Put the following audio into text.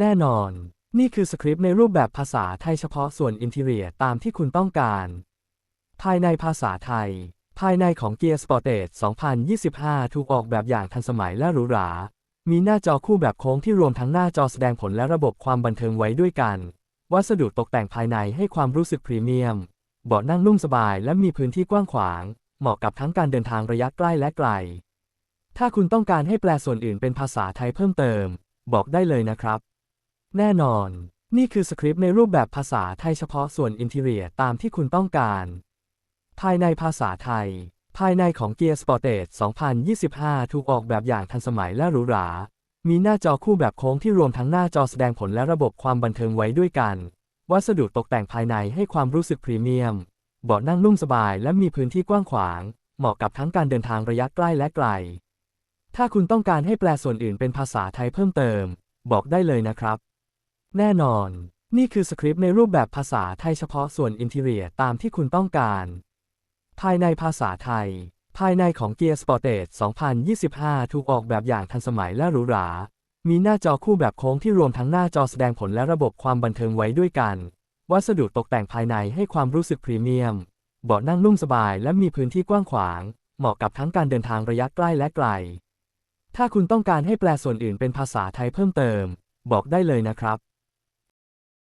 แน่นอน นี่คือสคริปต์ในรูปแบบภาษาไทยเฉพาะส่วนอินเท r รียตามที่คุณต้องการ ภายในภาษาไทย ภายในของ Gear Sportage 2025 ถูกออกแบบอย่างทันสมัยและหรูหรา มีหน้าจอคู่แบบโค้งที่รวมทั้งหน้าจอแสดงผลและระบบความบันเทิงไว้ด้วยกัน วัสดุตกแต่งภายในให้ความรู้สึกพรีเมียม เบาะนั่งนุ่มสบายและมีพื้นที่กว้างขวาง เหมาะกับทั้งการเดินทางระยะใกล้และไกล ถ้าคุณต้องการให้แปลส่วนอื่นเป็นภาษาไทยเพิ่มเติม บอกได้เลยนะครับ แน่นอน นี่คือสคริปต์ในรูปแบบภาษาไทยเฉพาะส่วนอินเท r รียตามที่คุณต้องการ ภายในภาษาไทย ภายในของ Gear Sportage 2025 ถูกออกแบบอย่างทันสมัยและหรูหรา มีหน้าจอคู่แบบโค้งที่รวมทั้งหน้าจอแสดงผลและระบบความบันเทิงไว้ด้วยกัน วัสดุตกแต่งภายในให้ความรู้สึกพรีเมียม เบาะนั่งนุ่มสบายและมีพื้นที่กว้างขวาง เหมาะกับทั้งการเดินทางระยะใกล้และไกล ถ้าคุณต้องการให้แปลส่วนอื่นเป็นภาษาไทยเพิ่มเติม บอกได้เลยนะครับ แน่นอน นี่คือสคริปต์ในรูปแบบภาษาไทยเฉพาะส่วนอินเท r รียตามที่คุณต้องการ ภายในภาษาไทย ภายในของ Gear Sportage 2025 ถูกออกแบบอย่างทันสมัยและหรูหรา มีหน้าจอคู่แบบโค้งที่รวมทั้งหน้าจอแสดงผลและระบบความบันเทิงไว้ด้วยกัน วัสดุตกแต่งภายในให้ความรู้สึกพรีเมียม เบาะนั่งนุ่มสบายและมีพื้นที่กว้างขวาง เหมาะกับทั้งการเดินทางระยะใกล้และไกล ถ้าคุณต้องการให้แปลส่วนอื่นเป็นภาษาไทยเพิ่มเติม บอกได้เลยนะครับ